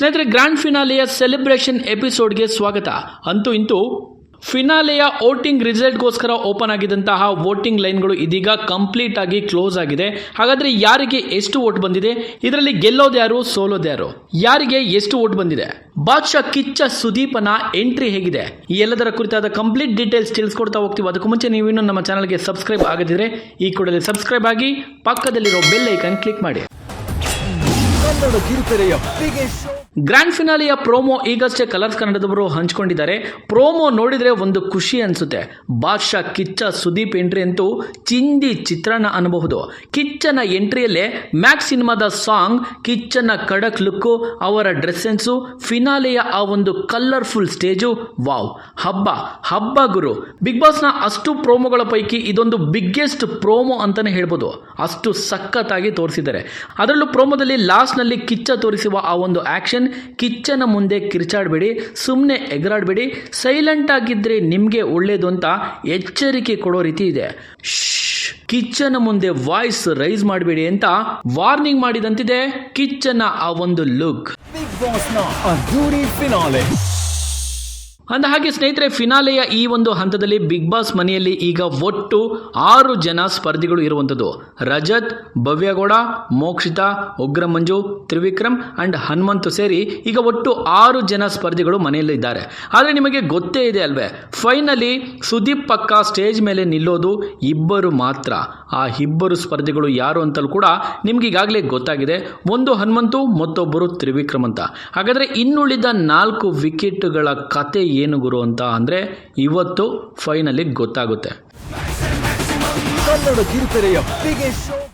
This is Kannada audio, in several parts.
ಸ್ನೇಹಿತರೆ ಗ್ರ್ಯಾಂಡ್ ಫಿನಾಲೆಯ ಸೆಲೆಬ್ರೇಷನ್ ಎಪಿಸೋಡ್ಗೆ ಸ್ವಾಗತ. ಅಂತೂ ಇಂತೂ ಫಿನಾಲೆಯ ವೋಟಿಂಗ್ ರಿಸಲ್ಟ್ಗೋಸ್ಕರ ಓಪನ್ ಆಗಿದ್ದಂತಹ ವೋಟಿಂಗ್ ಲೈನ್ಗಳು ಇದೀಗ ಕಂಪ್ಲೀಟ್ ಆಗಿ ಕ್ಲೋಸ್ ಆಗಿದೆ. ಹಾಗಾದ್ರೆ ಯಾರಿಗೆ ಎಷ್ಟು ವೋಟ್ ಬಂದಿದೆ? ಇದರಲ್ಲಿ ಗೆಲ್ಲೋದು ಯಾರು, ಸೋಲೋದು ಯಾರು? ಯಾರಿಗೆ ಎಷ್ಟು ವೋಟ್ ಬಂದಿದೆ? ಬಾದ್ಶಾ ಕಿಚ್ಚ ಸುದೀಪನ ಎಂಟ್ರಿ ಹೇಗಿದೆ? ಈ ಎಲ್ಲದರ ಕುರಿತಾದ ಕಂಪ್ಲೀಟ್ ಡೀಟೇಲ್ಸ್ ತಿಳಿಸ್ಕೊಡ್ತಾ ಹೋಗ್ತೀವಿ. ಅದಕ್ಕೂ ಮುಂಚೆ ನೀವು ಇನ್ನು ನಮ್ಮ ಚಾನಲ್ಗೆ ಸಬ್ಸ್ಕ್ರೈಬ್ ಆಗದಿದ್ರೆ, ಈ ಕೂಡಲೇ ಸಬ್ಸ್ಕ್ರೈಬ್ ಆಗಿ, ಪಕ್ಕದಲ್ಲಿರೋ ಬೆಲ್ ಐಕನ್ ಕ್ಲಿಕ್ ಮಾಡಿ. ಕನ್ನಡ ಕಿರುತೆರೆಯ ಗ್ರ್ಯಾಂಡ್ ಫಿನಾಲಿಯ ಪ್ರೋಮೋ ಈಗಷ್ಟೇ ಕಲರ್ಸ್ ಕನ್ನಡದವರು ಹಂಚ್ಕೊಂಡಿದ್ದಾರೆ. ಪ್ರೋಮೋ ನೋಡಿದ್ರೆ ಒಂದು ಖುಷಿ ಅನ್ಸುತ್ತೆ. ಬಾದ್ಶಾ, ಕಿಚ್ಚ, ಸುದೀಪ್ ಎಂಟ್ರಿ ಅಂತೂ ಚಿಂದಿ ಚಿತ್ರಣ ಅನ್ನಬಹುದು ಕಿಚ್ಚನ ಎಂಟ್ರಿಯಲ್ಲೇ ಮ್ಯಾಕ್ಸ್ ಸಿನಿಮಾದ ಸಾಂಗ್, ಕಿಚ್ಚನ ಕಡಕ್ ಲುಕ್ಕು, ಅವರ ಡ್ರೆಸ್ ಸೆನ್ಸು, ಫಿನಾಲೆಯ ಆ ಒಂದು ಕಲರ್ಫುಲ್ ಸ್ಟೇಜು, ವಾವ್. ಹಬ್ಬ ಹಬ್ಬ ಗುರು. ಬಿಗ್ ಬಾಸ್ನ ಅಷ್ಟು ಪ್ರೋಮೋಗಳ ಪೈಕಿ ಇದೊಂದು ಬಿಗ್ಗೆಸ್ಟ್ ಪ್ರೋಮೋ ಅಂತಾನೆ ಹೇಳ್ಬೋದು. ಅಷ್ಟು ಸಖತ್ತಾಗಿ ತೋರಿಸಿದ್ದಾರೆ. ಅದರಲ್ಲೂ ಪ್ರೋಮೋದಲ್ಲಿ ಲಾಸ್ಟ್ನಲ್ಲಿ ಕಿಚ್ಚ ತೋರಿಸುವ ಆ ಒಂದು ಆ್ಯಕ್ಷನ್. ಕಿಚ್ಚನ ಮುಂದೆ ಕಿರ್ಚಾಡಬೇಡಿ ಸುಮ್ಮನೆ ಎಗರಾಡಬೇಡಿ. ಸೈಲೆಂಟ್ ಆಗಿದ್ರೆ ನಿಮಗೆ ಒಳ್ಳೇದು ಅಂತ ಎಚ್ಚರಿಕೆ ಕೊಡೋ ರೀತಿ ಇದೆ. ಕಿಚ್ಚನ ಮುಂದೆ ವಾಯ್ಸ್ ರೈಸ್ ಮಾಡಬೇಡಿ ಅಂತ ವಾರ್ನಿಂಗ್ ಮಾಡಿದಂತಿದೆ ಕಿಚ್ಚನ ಆ ಒಂದು ಲುಕ್. ಬಿಗ್ ಬಾಸ್ನ ಅದ್ದೂರಿ ಫಿನಾಲೆ ಅಂದ ಹಾಗೆ ಸ್ನೇಹಿತರೆ ಫಿನಾಲೆಯ ಈ ಒಂದು ಹಂತದಲ್ಲಿ ಬಿಗ್ ಬಾಸ್ ಮನೆಯಲ್ಲಿ ಈಗ ಒಟ್ಟು ಆರು ಜನ ಸ್ಪರ್ಧಿಗಳು ಇರುವಂಥದ್ದು. ರಜತ್, ಭವ್ಯಗೌಡ, ಮೋಕ್ಷಿತಾ ಉಗ್ರ ಮಂಜು ತ್ರಿವಿಕ್ರಮ್ ಅಂಡ್ ಹನುಮಂತು ಸೇರಿ ಈಗ ಒಟ್ಟು ಆರು ಜನ ಸ್ಪರ್ಧಿಗಳು ಮನೆಯಲ್ಲಿ ಇದ್ದಾರೆ. ಆದರೆ ನಿಮಗೆ ಗೊತ್ತೇ ಇದೆ ಅಲ್ವೇ ಫೈನಲಿ ಸುದೀಪ್ ಪಕ್ಕ ಸ್ಟೇಜ್ ಮೇಲೆ ನಿಲ್ಲೋದು ಇಬ್ಬರು ಮಾತ್ರ. ಆ ಇಬ್ಬರು ಸ್ಪರ್ಧಿಗಳು ಯಾರು ಅಂತಲೂ ಕೂಡ ನಿಮ್ಗೆ ಈಗಾಗಲೇ ಗೊತ್ತಾಗಿದೆ. ಒಂದು ಹನುಮಂತು, ಮತ್ತೊಬ್ಬರು ತ್ರಿವಿಕ್ರಮ್ ಅಂತ. ಹಾಗಾದರೆ ಇನ್ನುಳಿದ ನಾಲ್ಕು ವಿಕೆಟ್ಗಳ ಕತೆ ಏನು ಗುರು ಅಂತ ಅಂದರೆ ಇವತ್ತು ಫೈನಲಿ ಗೊತ್ತಾಗುತ್ತೆ. ಕನ್ನಡ ಕಿರುತೆರೆಯ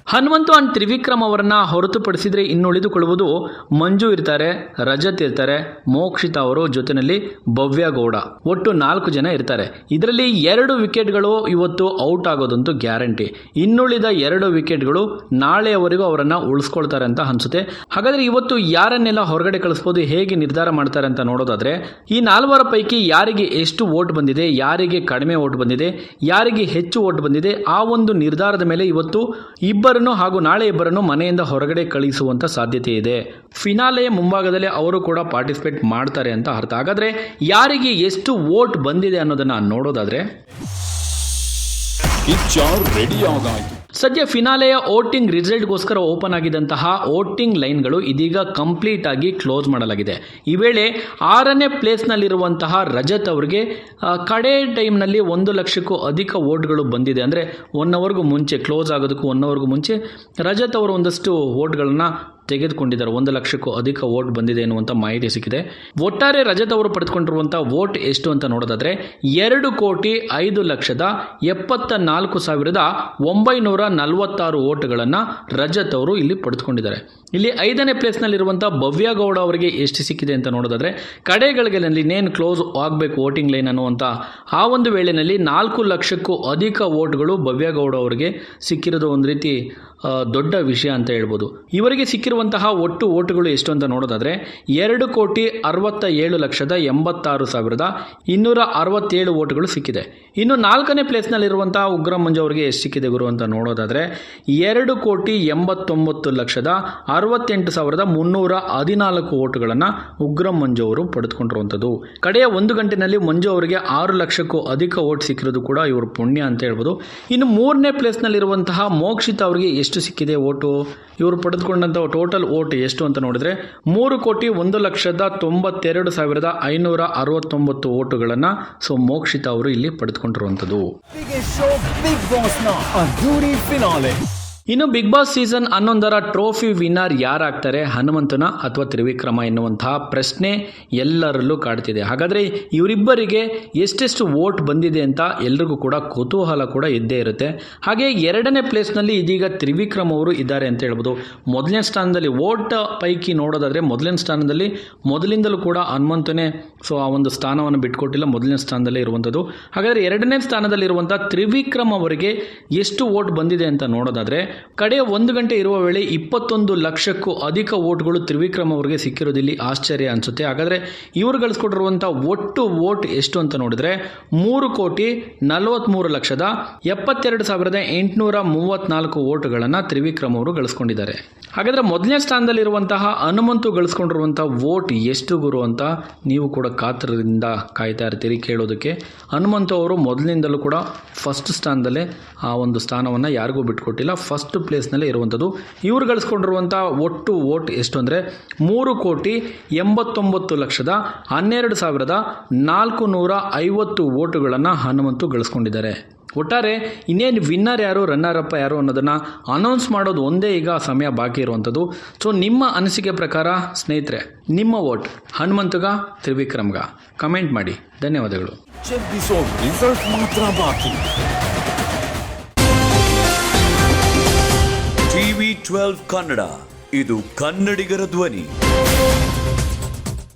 ಹನುಮಂತು ಅಂಡ್ ತ್ರಿವಿಕ್ರಮ್ ಅವರನ್ನ ಹೊರತುಪಡಿಸಿದ್ರೆ ಇನ್ನುಳಿದುಕೊಳ್ಳುವುದು ಮಂಜು ಇರ್ತಾರೆ, ರಜತ್ ಇರ್ತಾರೆ, ಮೋಕ್ಷಿತಾ ಅವರು ಜೊತೆಯಲ್ಲಿ ಭವ್ಯ ಗೌಡ. ಒಟ್ಟು ನಾಲ್ಕು ಜನ ಇರ್ತಾರೆ. ಇದರಲ್ಲಿ ಎರಡು ವಿಕೆಟ್ಗಳು ಇವತ್ತು ಔಟ್ ಆಗೋದಂತೂ ಗ್ಯಾರಂಟಿ. ಇನ್ನುಳಿದ ಎರಡು ವಿಕೆಟ್ಗಳು ನಾಳೆಯವರೆಗೂ ಅವರನ್ನ ಉಳಿಸ್ಕೊಳ್ತಾರೆ ಅಂತ ಅನ್ಸುತ್ತೆ. ಹಾಗಾದ್ರೆ ಇವತ್ತು ಯಾರನ್ನೆಲ್ಲ ಹೊರಗಡೆ ಕಳಿಸ್ಬೋದು, ಹೇಗೆ ನಿರ್ಧಾರ ಮಾಡ್ತಾರೆ ಅಂತ ನೋಡೋದಾದ್ರೆ, ಈ ನಾಲ್ವರ ಪೈಕಿ ಯಾರಿಗೆ ಎಷ್ಟು ಓಟ್ ಬಂದಿದೆ, ಯಾರಿಗೆ ಕಡಿಮೆ ಓಟ್ ಬಂದಿದೆ, ಯಾರಿಗೆ ಹೆಚ್ಚು ಓಟ್ ಬಂದಿದೆ, ಆ ಒಂದು ನಿರ್ಧಾರದ ಮೇಲೆ ಇವತ್ತು ಇಬ್ಬರನ್ನು ಹಾಗೂ ನಾಳೆ ಇಬ್ಬರನ್ನು ಮನೆಯಿಂದ ಹೊರಗಡೆ ಕಳಿಸುವಂತ ಸಾಧ್ಯತೆ ಇದೆ. ಫಿನಾಲೆಯ ಮುಂಭಾಗದಲ್ಲಿ ಅವರು ಕೂಡ ಪಾರ್ಟಿಸಿಪೇಟ್ ಮಾಡ್ತಾರೆ ಅಂತ ಅರ್ಥ. ಹಾಗಾದ್ರೆ ಯಾರಿಗೆ ಎಷ್ಟು ವೋಟ್ ಬಂದಿದೆ ಅನ್ನೋದನ್ನ ನೋಡೋದಾದ್ರೆ? ರೆಡಿ ಸದ್ಯ ಫಿನಾಲೆಯ ವೋಟಿಂಗ್ ರಿಸಲ್ಟ್ಗೋಸ್ಕರ ಓಪನ್ ಆಗಿದ್ದಂತಹ ವೋಟಿಂಗ್ ಲೈನ್ಗಳು ಇದೀಗ ಕಂಪ್ಲೀಟ್ ಆಗಿ ಕ್ಲೋಸ್ ಮಾಡಲಾಗಿದೆ. ಈ ವೇಳೆ ಆರನೇ ಪ್ಲೇಸ್ನಲ್ಲಿರುವಂತಹ ರಜತ್ ಅವರಿಗೆ ಕಡೆ ಟೈಮ್ನಲ್ಲಿ ಒಂದು ಲಕ್ಷಕ್ಕೂ ಅಧಿಕ ವೋಟ್ಗಳು ಬಂದಿದೆ. ಅಂದರೆ ಒನ್ ಅವರ್ಗೂ ಮುಂಚೆ, ಕ್ಲೋಸ್ ಆಗೋದಕ್ಕೂ ಒನ್ ಅವರ್ಗೂ ಮುಂಚೆ ರಜತ್ ಅವರು ಒಂದಷ್ಟು ವೋಟ್ಗಳನ್ನು ತೆಗೆದುಕೊಂಡಿದ್ದಾರೆ. ಒಂದು ಲಕ್ಷಕ್ಕೂ ಅಧಿಕ ವೋಟ್ ಬಂದಿದೆ ಎನ್ನುವಂಥ ಮಾಹಿತಿ ಸಿಕ್ಕಿದೆ. ಒಟ್ಟಾರೆ ರಜತ್ ಅವರು ಪಡೆದುಕೊಂಡಿರುವಂಥ ವೋಟ್ ಎಷ್ಟು ಅಂತ ನೋಡೋದಾದ್ರೆ ಎರಡು ಕೋಟಿ ಐದು ಲಕ್ಷದ ಎಪ್ಪತ್ತ ನಾಲ್ಕು ಸಾವಿರದ ಒಂಬೈನೂರ ನಲವತ್ತಾರು ವೋಟ್ಗಳನ್ನು ರಜತ್ ಅವರು ಇಲ್ಲಿ ಪಡೆದುಕೊಂಡಿದ್ದಾರೆ. ಇಲ್ಲಿ ಐದನೇ ಪ್ಲೇಸ್ನಲ್ಲಿರುವಂಥ ಭವ್ಯ ಗೌಡ ಅವರಿಗೆ ಎಷ್ಟು ಸಿಕ್ಕಿದೆ ಅಂತ ನೋಡೋದಾದ್ರೆ ಕಡೆಗಳಿಗೆನಲ್ಲಿ ಇನ್ನೇನು ಕ್ಲೋಸ್ ಆಗಬೇಕು ವೋಟಿಂಗ್ ಲೈನ್ ಅನ್ನುವಂಥ ಆ ಒಂದು ವೇಳೆಯಲ್ಲಿ ನಾಲ್ಕು ಲಕ್ಷಕ್ಕೂ ಅಧಿಕ ವೋಟ್ಗಳು ಭವ್ಯ ಗೌಡ ಅವರಿಗೆ ಸಿಕ್ಕಿರೋದು ಒಂದು ರೀತಿ ದೊಡ್ಡ ವಿಷಯ ಅಂತ ಹೇಳ್ಬೋದು. ಇವರಿಗೆ ಸಿಕ್ಕಿರುವಂತಹ ಒಟ್ಟು ಓಟುಗಳು ಎಷ್ಟು ಅಂತ ನೋಡೋದಾದರೆ ಎರಡು ಕೋಟಿ ಅರವತ್ತ ಏಳು ಲಕ್ಷದ ಎಂಬತ್ತಾರು ಸಾವಿರದ ಇನ್ನೂರ ಅರವತ್ತೇಳು ಓಟುಗಳು ಸಿಕ್ಕಿದೆ. ಇನ್ನು ನಾಲ್ಕನೇ ಪ್ಲೇಸ್ನಲ್ಲಿರುವಂತಹ ಉಗ್ರ ಮಂಜು ಅವರಿಗೆ ಎಷ್ಟು ಸಿಕ್ಕಿದೆ ಗುರು ಅಂತ ನೋಡೋದಾದರೆ ಎರಡು ಕೋಟಿ ಎಂಬತ್ತೊಂಬತ್ತು ಲಕ್ಷದ ಅರವತ್ತೆಂಟು ಸಾವಿರದ ಮುನ್ನೂರ ಹದಿನಾಲ್ಕು ಓಟುಗಳನ್ನು ಉಗ್ರ ಮಂಜು ಅವರು ಪಡೆದುಕೊಂಡಿರುವಂಥದ್ದು. ಕಡೆಯ ಒಂದು ಗಂಟೆನಲ್ಲಿ ಮಂಜು ಅವರಿಗೆ ಆರು ಲಕ್ಷಕ್ಕೂ ಅಧಿಕ ಓಟ್ ಸಿಕ್ಕಿರೋದು ಕೂಡ ಇವರು ಪುಣ್ಯ ಅಂತ ಹೇಳ್ಬೋದು. ಇನ್ನು ಮೂರನೇ ಪ್ಲೇಸ್ನಲ್ಲಿರುವಂತಹ ಮೋಕ್ಷಿತ ಅವರಿಗೆ ಎಷ್ಟು ಸಿಕ್ಕಿದೆ ಓಟು? ಇವರು ಪಡೆದುಕೊಂಡಂಥ ಓಟ್ ಎಷ್ಟು ಅಂತ ನೋಡಿದ್ರೆ ಮೂರು ಕೋಟಿ ಒಂದು ಲಕ್ಷದ ತೊಂಬತ್ತೆರಡು ಸಾವಿರದ ಐನೂರ ಅರವತ್ತೊಂಬತ್ತು ಓಟುಗಳನ್ನು ಸೊ ಮೋಕ್ಷಿತ ಅವರು ಇಲ್ಲಿ ಪಡೆದುಕೊಂಡಿರುವಂಥದ್ದು. ಇನ್ನು ಬಿಗ್ ಬಾಸ್ ಸೀಸನ್ ಹನ್ನೊಂದರ ಟ್ರೋಫಿ ವಿನ್ನರ್ ಯಾರಾಗ್ತಾರೆ? ಹನುಮಂತನ ಅಥವಾ ತ್ರಿವಿಕ್ರಮ ಎನ್ನುವಂತಹ ಪ್ರಶ್ನೆ ಎಲ್ಲರಲ್ಲೂ ಕಾಡ್ತಿದೆ. ಹಾಗಾದರೆ ಇವರಿಬ್ಬರಿಗೆ ಎಷ್ಟೆಷ್ಟು ವೋಟ್ ಬಂದಿದೆ ಅಂತ ಎಲ್ರಿಗೂ ಕೂಡ ಕುತೂಹಲ ಕೂಡ ಇದ್ದೇ ಇರುತ್ತೆ. ಹಾಗೆ ಎರಡನೇ ಪ್ಲೇಸ್ನಲ್ಲಿ ಇದೀಗ ತ್ರಿವಿಕ್ರಮ್ ಅವರು ಇದ್ದಾರೆ ಅಂತ ಹೇಳ್ಬೋದು. ಮೊದಲನೇ ಸ್ಥಾನದಲ್ಲಿ ವೋಟ್ ಪೈಕಿ ನೋಡೋದಾದರೆ ಮೊದಲನೇ ಸ್ಥಾನದಲ್ಲಿ ಮೊದಲಿಂದಲೂ ಕೂಡ ಹನುಮಂತನೇ, ಸೊ ಆ ಒಂದು ಸ್ಥಾನವನ್ನು ಬಿಟ್ಕೊಟ್ಟಿಲ್ಲ, ಮೊದಲನೇ ಸ್ಥಾನದಲ್ಲೇ ಇರುವಂಥದ್ದು. ಹಾಗಾದರೆ ಎರಡನೇ ಸ್ಥಾನದಲ್ಲಿರುವಂಥ ತ್ರಿವಿಕ್ರಮ್ ಅವರಿಗೆ ಎಷ್ಟು ವೋಟ್ ಬಂದಿದೆ ಅಂತ ನೋಡೋದಾದರೆ ಕಡೆಯ ಒಂದು ಗಂಟೆ ಇರುವ ವೇಳೆ ಇಪ್ಪತ್ತೊಂದು ಲಕ್ಷಕ್ಕೂ ಅಧಿಕ ಓಟ್ಗಳು ತ್ರಿವಿಕ್ರಮ್ ಅವರಿಗೆ ಸಿಕ್ಕಿರೋದಿಲ್ಲಿ ಆಶ್ಚರ್ಯ ಅನಿಸುತ್ತೆ. ಹಾಗಾದರೆ ಇವರು ಗಳಿಸ್ಕೊಟ್ಟಿರುವಂಥ ಒಟ್ಟು ವೋಟ್ ಎಷ್ಟು ಅಂತ ನೋಡಿದ್ರೆ ಮೂರು ಕೋಟಿ ನಲವತ್ತ್ಮೂರು ಲಕ್ಷದ ಎಪ್ಪತ್ತೆರಡು ಸಾವಿರದ ಎಂಟುನೂರ ಮೂವತ್ತ್ನಾಲ್ಕು ಓಟ್ಗಳನ್ನು ತ್ರಿವಿಕ್ರಮ್ ಅವರು ಗಳಿಸ್ಕೊಂಡಿದ್ದಾರೆ. ಹಾಗಾದರೆ ಮೊದಲನೇ ಸ್ಥಾನದಲ್ಲಿರುವಂತಹ ಹನುಮಂತು ಗಳಿಸ್ಕೊಂಡಿರುವಂಥ ವೋಟ್ ಎಷ್ಟು ಗುರು ಅಂತ ನೀವು ಕೂಡ ಕಾತರದಿಂದ ಕಾಯ್ತಾ ಇರ್ತೀರಿ ಕೇಳೋದಕ್ಕೆ. ಹನುಮಂತು ಅವರು ಮೊದಲಿನಿಂದಲೂ ಕೂಡ ಫಸ್ಟ್ ಸ್ಥಾನದಲ್ಲೇ ಆ ಒಂದು ಸ್ಥಾನವನ್ನು ಯಾರಿಗೂ ಬಿಟ್ಕೊಟ್ಟಿಲ್ಲ. ಫಸ್ಟ್ ಪ್ಲೇಸ್ನಲ್ಲೇ ಇರುವಂಥದ್ದು ಇವರು ಗಳಿಸ್ಕೊಂಡಿರುವಂಥ ಒಟ್ಟು ವೋಟ್ ಎಷ್ಟು ಅಂದರೆ ಮೂರು ಕೋಟಿ ಎಂಬತ್ತೊಂಬತ್ತು ಲಕ್ಷದ ಹನ್ನೆರಡು ಸಾವಿರದ ನಾಲ್ಕು ನೂರ ಐವತ್ತು ವೋಟುಗಳನ್ನು ಹನುಮಂತು ಗಳಿಸ್ಕೊಂಡಿದ್ದಾರೆ. ಒಟ್ಟಾರೆ ಇನ್ನೇನು ವಿನ್ನರ್ ಯಾರು ರನ್ನರ್ ಅಪ್ ಯಾರು ಅನ್ನೋದನ್ನು ಅನೌನ್ಸ್ ಮಾಡೋದು ಒಂದೇ ಈಗ ಸಮಯ ಬಾಕಿ ಇರುವಂಥದ್ದು. ಸೊ ನಿಮ್ಮ ಅನಿಸಿಕೆ ಪ್ರಕಾರ, ಸ್ನೇಹಿತರೆ, ನಿಮ್ಮ ಓಟ್ ಹನುಮಂತಗ, ತ್ರಿವಿಕ್ರಮ್ಗ. ಕಮೆಂಟ್ ಮಾಡಿ. ಧನ್ಯವಾದಗಳು. ಮಾತ್ರ ಬಾಕಿ. TV twelve Kannada. ಇದು ಕನ್ನಡಿಗರ ಧ್ವನಿ.